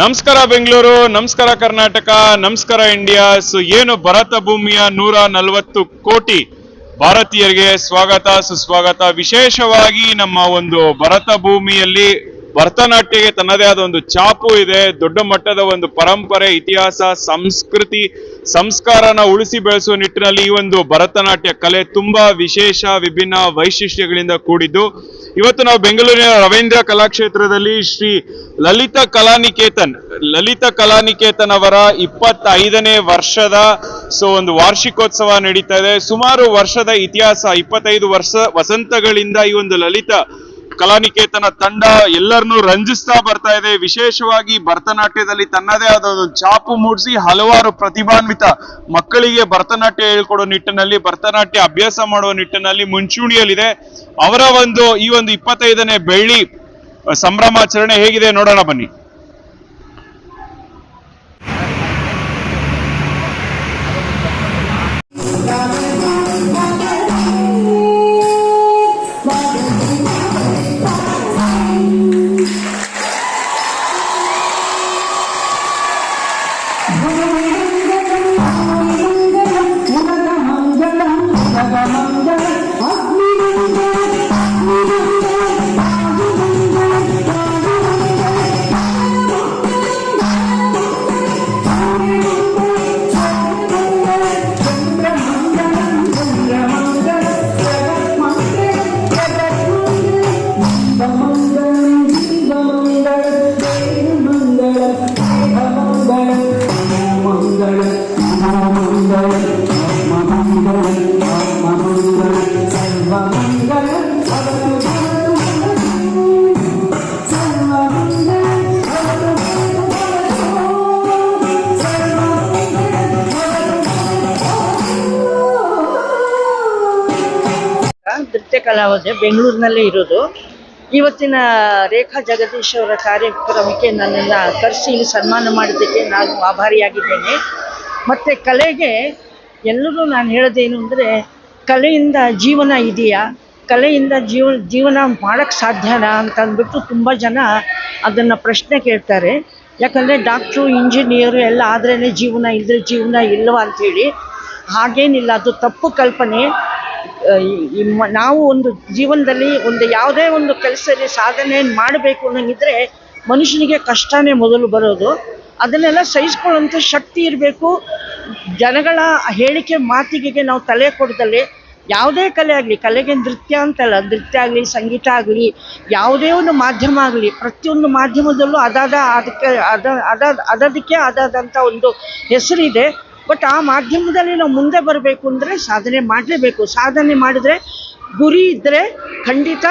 ನಮಸ್ಕಾರ ಬೆಂಗಳೂರು, ನಮಸ್ಕಾರ ಕರ್ನಾಟಕ, ನಮಸ್ಕಾರ ಇಂಡಿಯಾ. ಸೊ ಏನು ಭರತ ಭೂಮಿಯ ನೂರ ನಲವತ್ತು ಕೋಟಿ ಭಾರತೀಯರಿಗೆ ಸ್ವಾಗತ, ಸುಸ್ವಾಗತ. ವಿಶೇಷವಾಗಿ ನಮ್ಮ ಒಂದು ಭರತ ಭೂಮಿಯಲ್ಲಿ ಭರತನಾಟ್ಯಗೆ ತನ್ನದೇ ಆದ ಒಂದು ಚಾಪು ಇದೆ, ದೊಡ್ಡ ಮಟ್ಟದ ಒಂದು ಪರಂಪರೆ, ಇತಿಹಾಸ, ಸಂಸ್ಕೃತಿ ಸಂಸ್ಕಾರನ ಉಳಿಸಿ ಬೆಳೆಸುವ ನಿಟ್ಟಿನಲ್ಲಿ ಈ ಒಂದು ಭರತನಾಟ್ಯ ಕಲೆ ತುಂಬಾ ವಿಶೇಷ, ವಿಭಿನ್ನ ವೈಶಿಷ್ಟ್ಯಗಳಿಂದ ಕೂಡಿದ್ದು. ಇವತ್ತು ನಾವು ಬೆಂಗಳೂರಿನ ರವೀಂದ್ರ ಕಲಾಕ್ಷೇತ್ರದಲ್ಲಿ ಶ್ರೀ ಲಲಿತ ಕಲಾನಿಕೇತನ್ ಲಲಿತ ಕಲಾನಿಕೇತನ್ ಅವರ ಇಪ್ಪತ್ತೈದನೇ ವರ್ಷದ, ಸೊ ಒಂದು ವಾರ್ಷಿಕೋತ್ಸವ ನಡೀತಾ ಇದೆ. ಸುಮಾರು ವರ್ಷದ ಇತಿಹಾಸ, ಇಪ್ಪತ್ತೈದು ವರ್ಷ ವಸಂತಗಳಿಂದ ಈ ಒಂದು ಲಲಿತ ಕಲಾನಿಕೇತನ ತಂಡ ಎಲ್ಲರನ್ನೂ ರಂಜಿಸ್ತಾ ಬರ್ತಾ ಇದೆ. ವಿಶೇಷವಾಗಿ ಭರತನಾಟ್ಯದಲ್ಲಿ ತನ್ನದೇ ಆದ ಒಂದು ಛಾಪು ಮೂಡಿಸಿ ಹಲವಾರು ಪ್ರತಿಭಾನ್ವಿತ ಮಕ್ಕಳಿಗೆ ಭರತನಾಟ್ಯ ಹೇಳ್ಕೊಡೋ ನಿಟ್ಟಿನಲ್ಲಿ, ಭರತನಾಟ್ಯ ಅಭ್ಯಾಸ ಮಾಡುವ ನಿಟ್ಟಿನಲ್ಲಿ ಮುಂಚೂಣಿಯಲ್ಲಿದೆ. ಅವರ ಒಂದು, ಈ ಒಂದು ಇಪ್ಪತ್ತೈದನೇ ಬೆಳ್ಳಿ ಸಂಭ್ರಮಾಚರಣೆ ಹೇಗಿದೆ ನೋಡೋಣ ಬನ್ನಿ. ಕಲಾವಿದೆ ಬೆಂಗಳೂರಿನಲ್ಲೇ ಇರೋದು. ಇವತ್ತಿನ ರೇಖಾ ಜಗದೀಶ್ ಅವರ ಕಾರ್ಯಕ್ರಮಕ್ಕೆ ನನ್ನನ್ನು ಕರೆಸಿ ಸನ್ಮಾನ ಮಾಡಿದ್ದಕ್ಕೆ ನಾನು ಆಭಾರಿಯಾಗಿದ್ದೇನೆ. ಮತ್ತು ಕಲೆಗೆ ಎಲ್ಲರೂ ನಾನು ಹೇಳೋದೇನು ಅಂದರೆ, ಕಲೆಯಿಂದ ಜೀವನ ಇದೆಯಾ? ಕಲೆಯಿಂದ ಜೀವ, ಜೀವನ ಮಾಡೋಕ್ಕೆ ಸಾಧ್ಯನಾ ಅಂತ ಅಂದ್ಬಿಟ್ಟು ತುಂಬ ಜನ ಅದನ್ನು ಪ್ರಶ್ನೆ ಕೇಳ್ತಾರೆ. ಯಾಕಂದರೆ ಡಾಕ್ಟ್ರು, ಇಂಜಿನಿಯರು ಎಲ್ಲ ಆದ್ರೇ ಜೀವನ ಇಲ್ಲದ್ರೆ ಜೀವನ ಇಲ್ಲವಾ ಅಂಥೇಳಿ ಹಾಗೇನಿಲ್ಲ, ಅದು ತಪ್ಪು ಕಲ್ಪನೆ. ನಾವು ಒಂದು ಜೀವನದಲ್ಲಿ ಒಂದು ಯಾವುದೇ ಒಂದು ಕೆಲಸದಲ್ಲಿ ಸಾಧನೆ ಮಾಡಬೇಕು ಅನ್ನೋಂಗಿದ್ರೆ ಮನುಷ್ಯನಿಗೆ ಕಷ್ಟನೇ ಮೊದಲು ಬರೋದು. ಅದನ್ನೆಲ್ಲ ಸಹಿಸ್ಕೊಳ್ಳುವಂಥ ಶಕ್ತಿ ಇರಬೇಕು. ಜನಗಳ ಹೇಳಿಕೆ ಮಾತಿಗೆಗೆ ನಾವು ತಲೆ ಕೊಡ್ದಲೆ ಯಾವುದೇ ಕಲೆ ಆಗಲಿ, ಕಲೆಗೆ ನೃತ್ಯ ಅಂತಲ್ಲ, ನೃತ್ಯ ಆಗಲಿ, ಸಂಗೀತ ಆಗಲಿ, ಯಾವುದೇ ಒಂದು ಮಾಧ್ಯಮ ಆಗಲಿ, ಪ್ರತಿಯೊಂದು ಮಾಧ್ಯಮದಲ್ಲೂ ಅದಾದ ಅದಕ್ಕೆ, ಅದ ಅದ ಅದಕ್ಕೆ ಅದಾದಂಥ ಒಂದು ಹೆಸರಿದೆ. ಬಟ್ ಆ ಮಾಧ್ಯಮದಲ್ಲಿ ನಾವು ಮುಂದೆ ಬರಬೇಕು ಅಂದರೆ ಸಾಧನೆ ಮಾಡಲೇಬೇಕು. ಸಾಧನೆ ಮಾಡಿದರೆ ಗುರಿ ಇದ್ದರೆ ಖಂಡಿತ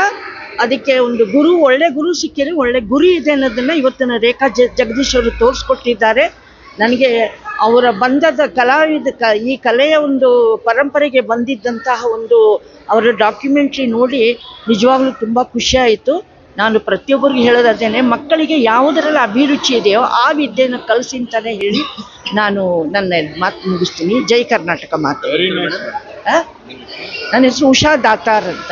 ಅದಕ್ಕೆ ಒಂದು ಗುರು, ಒಳ್ಳೆ ಗುರು ಸಿಕ್ಕಿದ್ರೆ ಒಳ್ಳೆ ಗುರಿ ಇದೆ ಅನ್ನೋದನ್ನು ಇವತ್ತಿನ ರೇಖಾ ಜ, ಜಗದೀಶ್ ಅವರು ತೋರಿಸ್ಕೊಟ್ಟಿದ್ದಾರೆ. ನನಗೆ ಅವರ ಬಂಧದ ಕಲಾವಿದ ಕ, ಈ ಕಲೆಯ ಒಂದು ಪರಂಪರೆಗೆ ಬಂದಿದ್ದಂತಹ ಒಂದು ಅವರ ಡಾಕ್ಯುಮೆಂಟ್ರಿ ನೋಡಿ ನಿಜವಾಗ್ಲೂ ತುಂಬ ಖುಷಿಯಾಯಿತು ನಾನು ಪ್ರತಿಯೊಬ್ಬರಿಗೂ ಹೇಳೋದದ್ದೇನೆ ಮಕ್ಕಳಿಗೆ ಯಾವುದರಲ್ಲಿ ಅಭಿರುಚಿ ಇದೆಯೋ ಆ ವಿದ್ಯೆಯನ್ನು ಕಲಿಸಿ ಅಂತಾನೆ ಹೇಳಿ ನಾನು ನನ್ನ ಮಾತು ಮುಗಿಸ್ತೀನಿ. ಜೈ ಕರ್ನಾಟಕ ಮಾತು. ನನ್ನ ಹೆಸರು ಉಷಾ ದಾತಾರ್ ಅಂತ.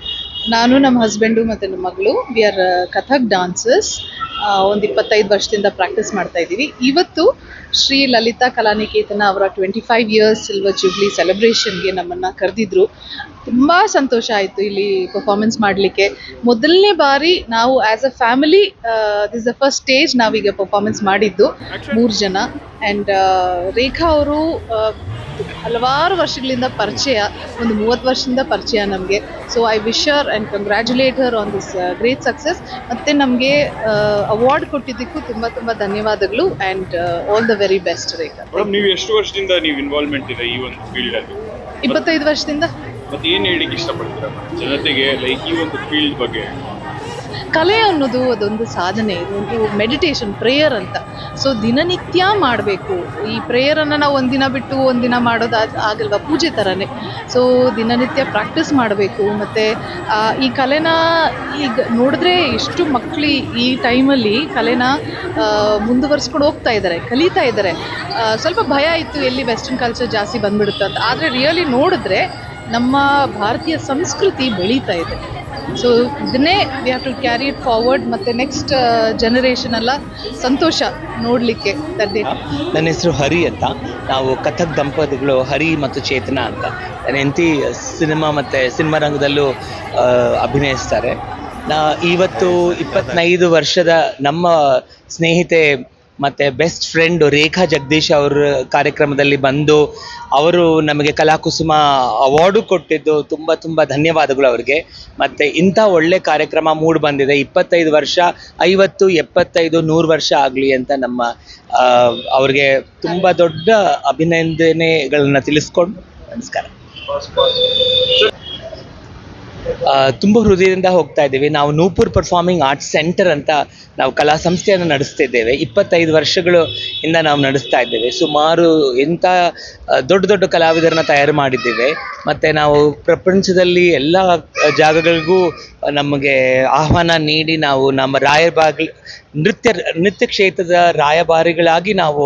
ನಾನು ನಮ್ಮ ಹಸ್ಬೆಂಡು ಮತ್ತು ನಮ್ಮ ಮಗಳು ವಿ ಆರ್ ಕಥಕ್ ಡಾನ್ಸರ್ಸ್ ಒಂದು ಇಪ್ಪತ್ತೈದು ವರ್ಷದಿಂದ ಪ್ರಾಕ್ಟೀಸ್ ಮಾಡ್ತಾ ಇದ್ದೀವಿ. ಇವತ್ತು ಶ್ರೀ ಲಲಿತಾ ಕಲಾನಿಕೇತನ ಅವರ twenty five years silver jubilee ಸೆಲೆಬ್ರೇಷನ್ಗೆ ನಮ್ಮನ್ನು ಕರೆದಿದ್ರು. ತುಂಬ ಸಂತೋಷ ಆಯಿತು ಇಲ್ಲಿ ಪರ್ಫಾರ್ಮೆನ್ಸ್ ಮಾಡಲಿಕ್ಕೆ. ಮೊದಲನೇ ಬಾರಿ ನಾವು as a family this the first stage ನಾವೀಗ ಪರ್ಫಾರ್ಮೆನ್ಸ್ ಮಾಡಿದ್ದು. ಮೂರು ಜನ. ಆ್ಯಂಡ್ ರೇಖಾ ಅವರು ಹಲವಾರು ವರ್ಷಗಳಿಂದ ಪರಿಚಯ ಒಂದು ಮೂವತ್ತು ವರ್ಷದಿಂದ ಪರಿಚಯ ನಮಗೆ. So I wish her and congratulate her on this great success ಮತ್ತು ನಮಗೆ ಅವಾರ್ಡ್ ಕೊಟ್ಟಿದ್ದಕ್ಕೂ ತುಂಬ ತುಂಬ ಧನ್ಯವಾದಗಳು and all the very best Rekha. ನೀವು ಎಷ್ಟು ವರ್ಷದಿಂದ ನೀವು ಇನ್ವಾಲ್ವ್ಮೆಂಟ್ ಇದೆ ಈ ಒಂದು ಫೀಲ್ಡ್ ಅಲ್ಲಿ? ಇಪ್ಪತ್ತೈದು ವರ್ಷದಿಂದ. ಮತ್ತೆ ಏನ್ ಹೇಳಿಕ್ಕೆ ಇಷ್ಟಪಡ್ತೀರಾ ಜನತೆಗೆ ಲೈಕ್ ಈ ಒಂದು ಫೀಲ್ಡ್ ಬಗ್ಗೆ? ಕಲೆ ಅನ್ನೋದು ಅದೊಂದು ಸಾಧನೆ. ಇದು ಒಂದು ಮೆಡಿಟೇಷನ್ ಪ್ರೇಯರ್ ಅಂತ. ಸೊ ದಿನನಿತ್ಯ ಮಾಡಬೇಕು. ಈ ಪ್ರೇಯರನ್ನು ನಾವು ಒಂದಿನ ಬಿಟ್ಟು ಒಂದಿನ ಮಾಡೋದು ಆಗ್- ಆಗಲ್ವಾ? ಪೂಜೆ ಥರನೇ ಸೊ ದಿನನಿತ್ಯ ಪ್ರಾಕ್ಟೀಸ್ ಮಾಡಬೇಕು. ಮತ್ತು ಈ ಕಲೆನ ಈಗ ನೋಡಿದ್ರೆ ಎಷ್ಟು ಮಕ್ಕಳು ಈ ಟೈಮಲ್ಲಿ ಕಲೆನ ಮುಂದುವರ್ಸ್ಕೊಂಡು ಹೋಗ್ತಾ ಇದ್ದಾರೆ ಕಲಿತಾ ಇದ್ದಾರೆ ಸ್ವಲ್ಪ ಭಯ ಇತ್ತು, ಎಲ್ಲಿ ವೆಸ್ಟರ್ನ್ ಕಲ್ಚರ್ ಜಾಸ್ತಿ ಬಂದ್ಬಿಡುತ್ತೆ ಅಂತ ಆದರೆ ರಿಯಲಿ ನೋಡಿದ್ರೆ ನಮ್ಮ ಭಾರತೀಯ ಸಂಸ್ಕೃತಿ ಬೆಳೀತಾ ಇದೆ. ಸೊ ಇದನ್ನೇ we have to carry it forward ಮತ್ತೆ ನೆಕ್ಸ್ಟ್ ಜನರೇಷನ್ ಎಲ್ಲ ಸಂತೋಷ ನೋಡಲಿಕ್ಕೆ ತದ್ದೇ ನನ್ನ ಹೆಸರು ಹರಿ ಅಂತ. ನಾವು ಕಥಕ್ ದಂಪತಿಗಳು ಹರಿ ಮತ್ತು ಚೇತನ ಅಂತ. ನನ್ನ ಹೆಂಡತಿ ಸಿನಿಮಾ ಮತ್ತೆ ಸಿನಿಮಾ ರಂಗದಲ್ಲೂ ಅಭಿನಯಿಸ್ತಾರೆ. ನಾ, ಇವತ್ತು ಇಪ್ಪತ್ತೈದು ವರ್ಷದ ನಮ್ಮ ಸ್ನೇಹಿತೆ ಮತ್ತು ಬೆಸ್ಟ್ ಫ್ರೆಂಡ್ ರೇಖಾ ಜಗದೀಶ್ ಅವ್ರ ಕಾರ್ಯಕ್ರಮದಲ್ಲಿ ಬಂದು ಅವರು ನಮಗೆ ಕಲಾಕುಸುಮ ಅವಾರ್ಡು ಕೊಟ್ಟಿದ್ದು ತುಂಬ ತುಂಬ ಧನ್ಯವಾದಗಳು ಅವ್ರಿಗೆ. ಮತ್ತು ಇಂಥ ಒಳ್ಳೆ ಕಾರ್ಯಕ್ರಮ ಮೂಡ್ ಬಂದಿದೆ. ಇಪ್ಪತ್ತೈದು ವರ್ಷ, ಐವತ್ತು, ಎಪ್ಪತ್ತೈದು, ನೂರು ವರ್ಷ ಆಗಲಿ ಅಂತ ನಮ್ಮ ಅವರಿಗೆ ತುಂಬ ದೊಡ್ಡ ಅಭಿನಂದನೆಗಳನ್ನ ತಿಳಿಸ್ಕೊಂಡು ನಮಸ್ಕಾರ. ತುಂಬ ಹೃದಯದಿಂದ ಹೋಗ್ತಾ ಇದ್ದೀವಿ. ನಾವು ನೂಪುರ್ ಪರ್ಫಾರ್ಮಿಂಗ್ ಆರ್ಟ್ಸ್ ಸೆಂಟರ್ ಅಂತ ನಾವು ಕಲಾ ಸಂಸ್ಥೆಯನ್ನು ನಡೆಸ್ತಿದ್ದೇವೆ ಇಪ್ಪತ್ತೈದು ವರ್ಷಗಳು ಇಂದ ನಾವು ನಡೆಸ್ತಾ ಇದ್ದೇವೆ. ಸುಮಾರು ಎಂಥ ದೊಡ್ಡ ದೊಡ್ಡ ಕಲಾವಿದರನ್ನ ತಯಾರು ಮಾಡಿದ್ದೇವೆ. ಮತ್ತು ನಾವು ಪ್ರಪಂಚದಲ್ಲಿ ಎಲ್ಲ ಜಾಗಗಳಿಗೂ ನಮಗೆ ಆಹ್ವಾನ ನೀಡಿ ನಾವು ನಮ್ಮ ರಾಯಭಾಗ ನೃತ್ಯ ನೃತ್ಯ ಕ್ಷೇತ್ರದ ರಾಯಭಾರಿಗಳಾಗಿ ನಾವು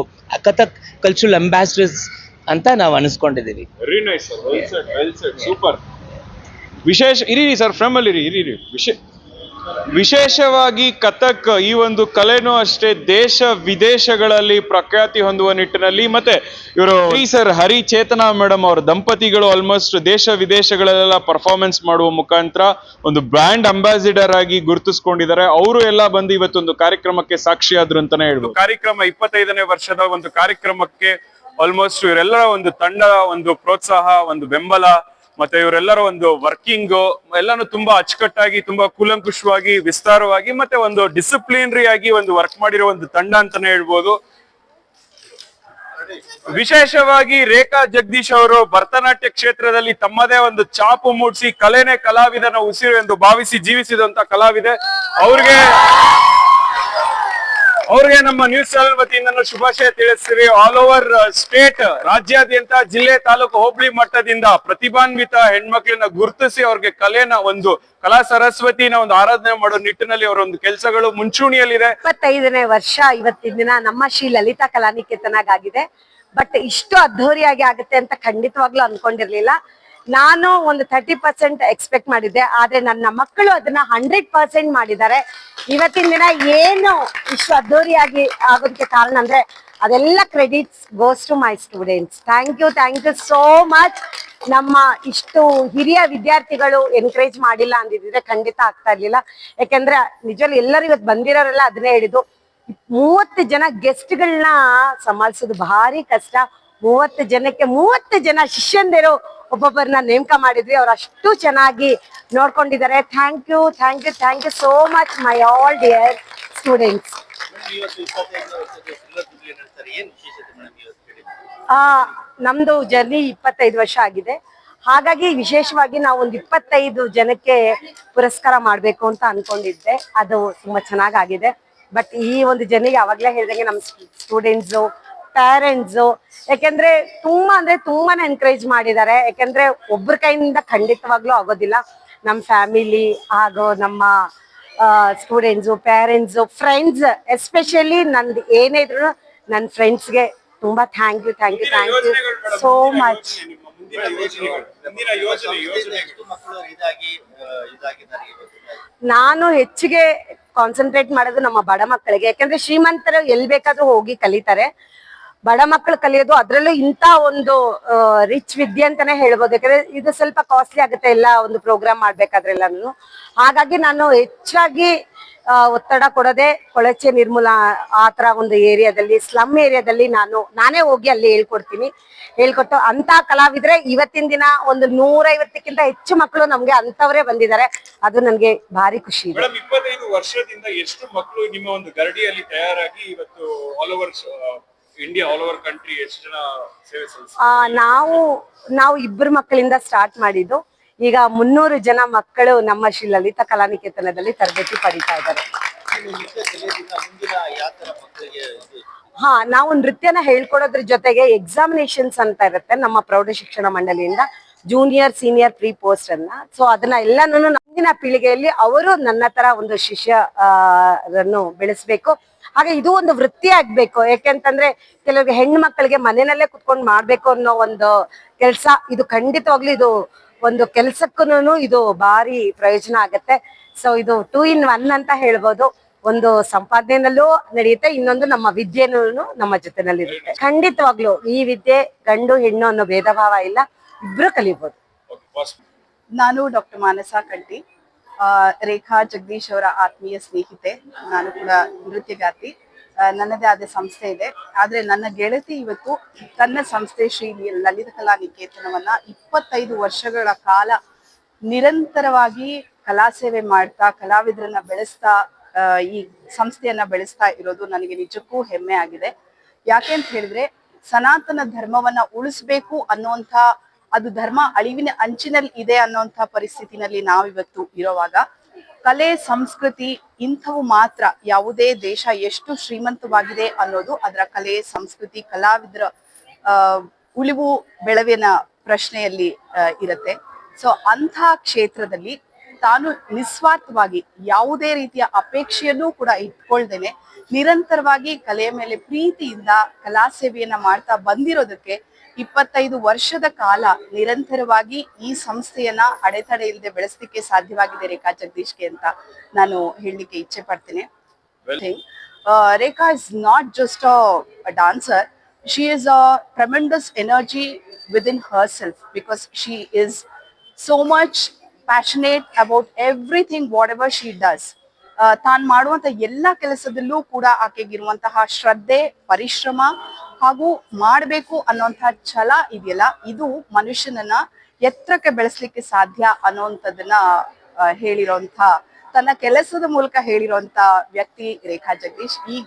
ಕಥಕ್ ಕಲ್ಚರಲ್ ಅಂಬಾಸಿಡರ್ಸ್ ಅಂತ ನಾವು ಅನಿಸ್ಕೊಂಡಿದ್ದೀವಿ. ಸೂಪರ್ ವಿಶೇಷ ಇರಿ ಸರ್ ಫ್ರೇಮ್ ಅಲ್ಲಿ ಇರಿ ಇರಿ ಇರಿ ವಿಶೇ, ವಿಶೇಷವಾಗಿ ಕಥಕ್ ಈ ಒಂದು ಕಲೆನೂ ಅಷ್ಟೇ, ದೇಶ ವಿದೇಶಗಳಲ್ಲಿ ಪ್ರಖ್ಯಾತಿ ಹೊಂದುವ ನಿಟ್ಟಿನಲ್ಲಿ, ಮತ್ತೆ ಇವರು ಸರ್ ಹರಿ ಚೇತನಾ ಮೇಡಮ್ ಅವರ ದಂಪತಿಗಳು ಆಲ್ಮೋಸ್ಟ್ ದೇಶ ವಿದೇಶಗಳಲ್ಲೆಲ್ಲ ಪರ್ಫಾರ್ಮೆನ್ಸ್ ಮಾಡುವ ಮುಖಾಂತರ ಒಂದು ಬ್ರ್ಯಾಂಡ್ ಅಂಬಾಸಿಡರ್ ಆಗಿ ಗುರುತಿಸ್ಕೊಂಡಿದ್ದಾರೆ. ಅವರು ಎಲ್ಲ ಬಂದು ಇವತ್ತೊಂದು ಕಾರ್ಯಕ್ರಮಕ್ಕೆ ಸಾಕ್ಷಿಯಾದ್ರು ಅಂತಾನೆ ಹೇಳ್ಬೋದು. ಕಾರ್ಯಕ್ರಮ ಇಪ್ಪತ್ತೈದನೇ ವರ್ಷದ ಒಂದು ಕಾರ್ಯಕ್ರಮಕ್ಕೆ ಆಲ್ಮೋಸ್ಟ್ ಇವರೆಲ್ಲರ ಒಂದು ತಂಡ ಒಂದು ಪ್ರೋತ್ಸಾಹ, ಒಂದು ಬೆಂಬಲ ಮತ್ತೆ ಇವರೆಲ್ಲರ ಒಂದು ವರ್ಕಿಂಗ್, ಎಲ್ಲಾನು ತುಂಬಾ ಅಚ್ಚುಕಟ್ಟಾಗಿ, ತುಂಬಾ ಕೂಲಂಕುಷವಾಗಿ, ವಿಸ್ತಾರವಾಗಿ, ಮತ್ತೆ ಒಂದು ಡಿಸಿಪ್ಲಿನರಿ ಆಗಿ ಒಂದು ವರ್ಕ್ ಮಾಡಿರೋ ಒಂದು ತಂಡ ಅಂತಾನೆ ಹೇಳ್ಬೋದು. ವಿಶೇಷವಾಗಿ ರೇಖಾ ಜಗದೀಶ್ ಅವರು ಭರತನಾಟ್ಯ ಕ್ಷೇತ್ರದಲ್ಲಿ ತಮ್ಮದೇ ಒಂದು ಚಾಪು ಮೂಡಿಸಿ ಕಲೆನೇ ಕಲಾವಿದನ ಉಸಿರು ಎಂದು ಭಾವಿಸಿ ಜೀವಿಸಿದಂತ ಕಲಾವಿದೆ. ಅವ್ರಿಗೆ ಅವ್ರಿಗೆ ನಮ್ಮ ನ್ಯೂಸ್ ಚಾನೆಲ್ ವತಿಯಿಂದ ಶುಭಾಶಯ ತಿಳಿಸ್ತೀವಿ. ಆಲ್ ಓವರ್ ಸ್ಟೇಟ್ ರಾಜ್ಯಾದ್ಯಂತ, ಜಿಲ್ಲೆ, ತಾಲೂಕು, ಹೋಬಳಿ ಮಟ್ಟದಿಂದ ಪ್ರತಿಭಾನ್ವಿತ ಹೆಣ್ಮಕ್ಳನ್ನ ಗುರುತಿಸಿ ಅವ್ರಿಗೆ ಕಲೆನ ಒಂದು ಕಲಾ ಸರಸ್ವತಿನ ಒಂದು ಆರಾಧನೆ ಮಾಡೋ ನಿಟ್ಟಿನಲ್ಲಿ ಅವರ ಒಂದು ಕೆಲಸಗಳು ಮುಂಚೂಣಿಯಲ್ಲಿದೆ. ಇಪ್ಪತ್ತೈದನೇ ವರ್ಷ ಇವತ್ತಿನ ದಿನ ನಮ್ಮ ಶ್ರೀ ಲಲಿತಾ ಕಲಾನಿಕೇತನಾಗಿದೆ ಬಟ್ ಇಷ್ಟು ಅದ್ಧೂರಿಯಾಗಿ ಆಗುತ್ತೆ ಅಂತ ಖಂಡಿತವಾಗ್ಲೂ ಅನ್ಕೊಂಡಿರ್ಲಿಲ್ಲ. ನಾನು ಒಂದು ತರ್ಟಿ ಪರ್ಸೆಂಟ್ ಎಕ್ಸ್ಪೆಕ್ಟ್ ಮಾಡಿದ್ದೆ, ಆದ್ರೆ ನನ್ನ ಮಕ್ಕಳು ಅದನ್ನ ಹಂಡ್ರೆಡ್ ಪರ್ಸೆಂಟ್ ಮಾಡಿದ್ದಾರೆ. ಇವತ್ತಿನ ದಿನ ಏನು ಇಷ್ಟು ಅದ್ದೂರಿಯಾಗಿ ಆಗೋದಕ್ಕೆ ಕಾರಣ ಅಂದ್ರೆ ಅದೆಲ್ಲ credits goes to my students thank you thank you so much ನಮ್ಮ ಇಷ್ಟು ಹಿರಿಯ ವಿದ್ಯಾರ್ಥಿಗಳು ಎನ್ಕರೇಜ್ ಮಾಡಿಲ್ಲ ಅಂದಿದ್ರೆ ಖಂಡಿತ ಆಗ್ತಾ ಇರ್ಲಿಲ್ಲ. ಯಾಕಂದ್ರೆ ನಿಜವಲ್ಲಿ ಎಲ್ಲರೂ ಇವತ್ತು ಬಂದಿರೋರೆಲ್ಲ ಅದನ್ನೇ ಹೇಳಿದ್ದು. ಮೂವತ್ತು ಜನ ಗೆಸ್ಟ್ಗಳನ್ನ ಸಂಭಾಳಿಸೋದು ಭಾರಿ ಕಷ್ಟ. ಮೂವತ್ತು ಜನಕ್ಕೆ ಮೂವತ್ತು ಜನ ಶಿಷ್ಯಂದಿರು ಒಬ್ಬೊಬ್ಬರನ್ನ ನೇಮಕ ಮಾಡಿದ್ವಿ. ಅವ್ರು ಅಷ್ಟು ಚೆನ್ನಾಗಿ ನೋಡ್ಕೊಂಡಿದ್ದಾರೆ. Thank you thank you thank you so much my all dear students ನಮ್ದು ಜರ್ನಿ ಇಪ್ಪತ್ತೈದು ವರ್ಷ ಆಗಿದೆ. ಹಾಗಾಗಿ ವಿಶೇಷವಾಗಿ ನಾವು ಒಂದು ಇಪ್ಪತ್ತೈದು ಜನಕ್ಕೆ ಪುರಸ್ಕಾರ ಮಾಡಬೇಕು ಅಂತ ಅನ್ಕೊಂಡಿದ್ದೆ. ಅದು ತುಂಬಾ ಚೆನ್ನಾಗಾಗಿದೆ. ಬಟ್ ಈ ಒಂದು ಜರ್ನಿ ಅವಾಗ್ಲೇ ಹೇಳಿದಂಗೆ ನಮ್ಮ ಸ್ಟೂಡೆಂಟ್ಸು ಪ್ಯಾರೆಂಟ್ಸು ಯಾಕೆಂದ್ರೆ ತುಂಬಾ ಅಂದ್ರೆ ತುಂಬಾನೇ ಎನ್ಕರೇಜ್ ಮಾಡಿದ್ದಾರೆ. ಯಾಕೆಂದ್ರೆ ಒಬ್ರ ಕೈಯಿಂದ ಖಂಡಿತವಾಗ್ಲೂ ಆಗೋದಿಲ್ಲ. ನಮ್ಮ ಫ್ಯಾಮಿಲಿ ಹಾಗೂ ನಮ್ಮ ಸ್ಟೂಡೆಂಟ್ಸು ಪ್ಯಾರೆಂಟ್ಸು ಫ್ರೆಂಡ್ಸ್ ಎಸ್ಪೆಷಲಿ ನಂದು ಏನೇ ಇದ್ರು ನನ್ನ ಫ್ರೆಂಡ್ಸ್ಗೆ ತುಂಬಾ thank you thank you thank you so much ನಾನು ಹೆಚ್ಚಿಗೆ ಕಾನ್ಸಂಟ್ರೇಟ್ ಮಾಡೋದು ನಮ್ಮ ಬಡ ಮಕ್ಕಳಿಗೆ. ಯಾಕಂದ್ರೆ ಶ್ರೀಮಂತರು ಎಲ್ಲಿ ಬೇಕಾದ್ರೂ ಹೋಗಿ ಕಲಿತಾರೆ. ಬಡ ಮಕ್ಕಳು ಕಲಿಯೋದು ಅದರಲ್ಲೂ ಇಂಥ ಒಂದು ರಿಚ್ ವಿದ್ಯೆ ಅಂತಾನೆ ಹೇಳ್ಬೋದು. ಯಾಕಂದ್ರೆ ಇದು ಸ್ವಲ್ಪ ಕಾಸ್ಟ್ಲಿ ಆಗುತ್ತೆ ಎಲ್ಲ ಒಂದು ಪ್ರೋಗ್ರಾಮ್ ಮಾಡ್ಬೇಕಾದ್ರೆ ಎಲ್ಲಾನು ಹಾಗಾಗಿ ನಾನು ಹೆಚ್ಚಾಗಿ ಒತ್ತಡ ಕೊಡದೆ ಕೊಳಚೆ ನಿರ್ಮೂಲ ಆ ತರ ಒಂದು ಏರಿಯಾದಲ್ಲಿ ಸ್ಲಮ್ ಏರಿಯಾದಲ್ಲಿ ನಾನು, ನಾನೇ ಹೋಗಿ ಅಲ್ಲಿ ಹೇಳ್ಕೊಡ್ತೀನಿ. ಹೇಳ್ಕೊಟ್ಟು ಅಂತ ಕಲಾವಿದ್ರೆ ಇವತ್ತಿನ ದಿನ ಒಂದು ನೂರೈವತ್ತಕ್ಕಿಂತ ಹೆಚ್ಚು ಮಕ್ಕಳು ನಮ್ಗೆ ಅಂತವರೇ ಬಂದಿದ್ದಾರೆ. ಅದು ನನ್ಗೆ ಭಾರಿ ಖುಷಿ ಇದೆ. ಇಪ್ಪತ್ತೈದು ವರ್ಷದಿಂದ ಎಷ್ಟು ಮಕ್ಕಳು ನಿಮ್ಮ ಒಂದು ಗರಡಿಯಲ್ಲಿ ತಯಾರಾಗಿ ಇವತ್ತು all over India all over country ಎಷ್ಟು ಜನ ಸೇವೆ ಸಲ್ಲಿಸ್ತಾರೆ ಆ, ನಾವು ನಾವು ಇಬ್ಬರು ಮಕ್ಕಳಿಂದ ಸ್ಟಾರ್ಟ್ ಮಾಡಿದ್ದು. ಈಗ ಮುನ್ನೂರು ಜನ ಮಕ್ಕಳು ನಮ್ಮ ಶ್ರೀ ಲಲಿತ ಕಲಾನಿಕೇತನದಲ್ಲಿ ತರಬೇತಿ ಪಡೀತಾ ಇದ್ದಾರೆ. ಹಾ ನಾವು ನೃತ್ಯನ ಹೇಳ್ಕೊಡೋದ್ರ ಜೊತೆಗೆ ಎಕ್ಸಾಮಿನೇಷನ್ಸ್ ಅಂತ ಇರುತ್ತೆ ನಮ್ಮ ಪ್ರೌಢ ಶಿಕ್ಷಣ ಮಂಡಳಿಯಿಂದ ಜೂನಿಯರ್ ಸೀನಿಯರ್ ಪ್ರೀ ಪೋಸ್ಟ್ ಅನ್ನ. ಸೊ ಅದನ್ನ ಎಲ್ಲಾನು ಮುಂದಿನ ಪೀಳಿಗೆಯಲ್ಲಿ ಅವರು ನನ್ನ ತರ ಒಂದು ಶಿಷ್ಯ ಬೆಳೆಸಬೇಕು ರನ್ನು ಬೆಳೆಸ್ಬೇಕು. ಹಾಗೆ ಇದು ಒಂದು ವೃತ್ತಿ ಆಗ್ಬೇಕು. ಯಾಕೆಂತಂದ್ರೆ ಕೆಲವರಿಗೆ ಹೆಣ್ಣು ಮಕ್ಕಳಿಗೆ ಮನೆಯಲ್ಲೇ ಕುತ್ಕೊಂಡು ಮಾಡ್ಬೇಕು ಅನ್ನೋ ಒಂದು ಕೆಲಸ ಇದು ಖಂಡಿತವಾಗ್ಲೂ ಇದು ಒಂದು ಕೆಲ್ಸಕ್ಕೂ ಇದು ಭಾರಿ ಪ್ರಯೋಜನ ಆಗತ್ತೆ. ಸೊ ಇದು ಟೂ ಇನ್ ಒನ್ ಅಂತ ಹೇಳ್ಬೋದು. ಒಂದು ಸಂಪಾದನೆಯಲ್ಲೂ ನಡೆಯುತ್ತೆ ಇನ್ನೊಂದು ನಮ್ಮ ವಿದ್ಯೆನೂ ನಮ್ಮ ಜೊತೆನಲ್ಲಿರುತ್ತೆ. ಖಂಡಿತವಾಗ್ಲು ಈ ವಿದ್ಯೆ ಗಂಡು ಹೆಣ್ಣು ಅನ್ನೋ ಭೇದ ಭಾವ ಇಲ್ಲ ಇಬ್ರು ಕಲಿಬಹುದು ನಾನು ಡಾಕ್ಟರ್ ಮಾನಸ ಆ, ರೇಖಾ ಜಗದೀಶ್ ಅವರ ಆತ್ಮೀಯ ಸ್ನೇಹಿತೆ, ನಾನು ಕೂಡ ನೃತ್ಯಗಾತಿ ನನ್ನದೇ ಆದ ಸಂಸ್ಥೆ ಇದೆ. ಆದ್ರೆ ನನ್ನ ಗೆಳತಿ ಇವತ್ತು ತನ್ನ ಸಂಸ್ಥೆ ಶ್ರೀ ಲಲಿತ ಕಲಾ ನಿಕೇತನವನ್ನ ಇಪ್ಪತ್ತೈದು ವರ್ಷಗಳ ಕಾಲ ನಿರಂತರವಾಗಿ ಕಲಾ ಸೇವೆ ಮಾಡ್ತಾ, ಕಲಾವಿದರನ್ನ ಬೆಳೆಸ್ತಾ ಈ ಸಂಸ್ಥೆಯನ್ನ ಬೆಳೆಸ್ತಾ ಇರೋದು ನನಗೆ ನಿಜಕ್ಕೂ ಹೆಮ್ಮೆ ಆಗಿದೆ. ಯಾಕೆ ಅಂತ ಹೇಳಿದ್ರೆ, ಸನಾತನ ಧರ್ಮವನ್ನ ಉಳಿಸ್ಬೇಕು ಅನ್ನುವಂಥ ಅದು ಧರ್ಮ ಅಳಿವಿನ ಅಂಚಿನಲ್ಲಿ ಇದೆ ಅನ್ನೋಂಥ ಪರಿಸ್ಥಿತಿನಲ್ಲಿ ನಾವಿವತ್ತು ಇರೋವಾಗ ಕಲೆ, ಸಂಸ್ಕೃತಿ ಇಂಥವು ಮಾತ್ರ ಯಾವುದೇ ದೇಶ ಎಷ್ಟು ಶ್ರೀಮಂತವಾಗಿದೆ ಅನ್ನೋದು ಅದರ ಕಲೆ, ಸಂಸ್ಕೃತಿ, ಕಲಾವಿದರ ಉಳಿವು, ಬೆಳವಿನ ಪ್ರಶ್ನೆಯಲ್ಲಿ ಇರುತ್ತೆ. ಸೊ ಅಂಥ ಕ್ಷೇತ್ರದಲ್ಲಿ ತಾನು ನಿಸ್ವಾರ್ಥವಾಗಿ ಯಾವುದೇ ರೀತಿಯ ಅಪೇಕ್ಷೆಯನ್ನೂ ಕೂಡ ಇಟ್ಕೊಳ್ದೇನೆ ನಿರಂತರವಾಗಿ ಕಲೆಯ ಮೇಲೆ ಪ್ರೀತಿಯಿಂದ ಕಲಾ ಸೇವೆಯನ್ನ ಮಾಡ್ತಾ ಬಂದಿರೋದಕ್ಕೆ ಇಪ್ಪತ್ತೈದು ವರ್ಷದ ಕಾಲ ನಿರಂತರವಾಗಿ ಈ ಸಂಸ್ಥೆಯನ್ನ ಅಡೆತಡೆ ಇಲ್ಲದೆ ಬೆಳೆಸಲಿಕ್ಕೆ ಸಾಧ್ಯವಾಗಿದೆ ರೇಖಾ ಜಗದೀಶ್ಗೆ ಅಂತ ನಾನು ಹೇಳಲಿಕ್ಕೆ ಇಚ್ಛೆ ಪಡ್ತೇನೆ. Rekha is not just a dancer she is a she is a tremendous energy within herself because she is so much passionate everything whatever she does ತಾನು ಮಾಡುವಂತ ಎಲ್ಲ ಕೆಲಸದಲ್ಲೂ ಕೂಡ ಆಕೆಗಿರುವಂತಹ ಶ್ರದ್ಧೆ, ಪರಿಶ್ರಮ ಹಾಗೂ ಮಾಡಬೇಕು ಅನ್ನುವಂತಹ ಛಲ ಇದೆಯಲ್ಲ, ಇದು ಮನುಷ್ಯನನ್ನ ಎತ್ತರಕ್ಕೆ ಬೆಳೆಸ್ಲಿಕ್ಕೆ ಸಾಧ್ಯ ಅನ್ನೋಂಥದ್ದನ್ನ ಹೇಳಿರೋಂಥ, ತನ್ನ ಕೆಲಸದ ಮೂಲಕ ಹೇಳಿರೋಂಥ ವ್ಯಕ್ತಿ ರೇಖಾ ಜಗದೀಶ್. ಈ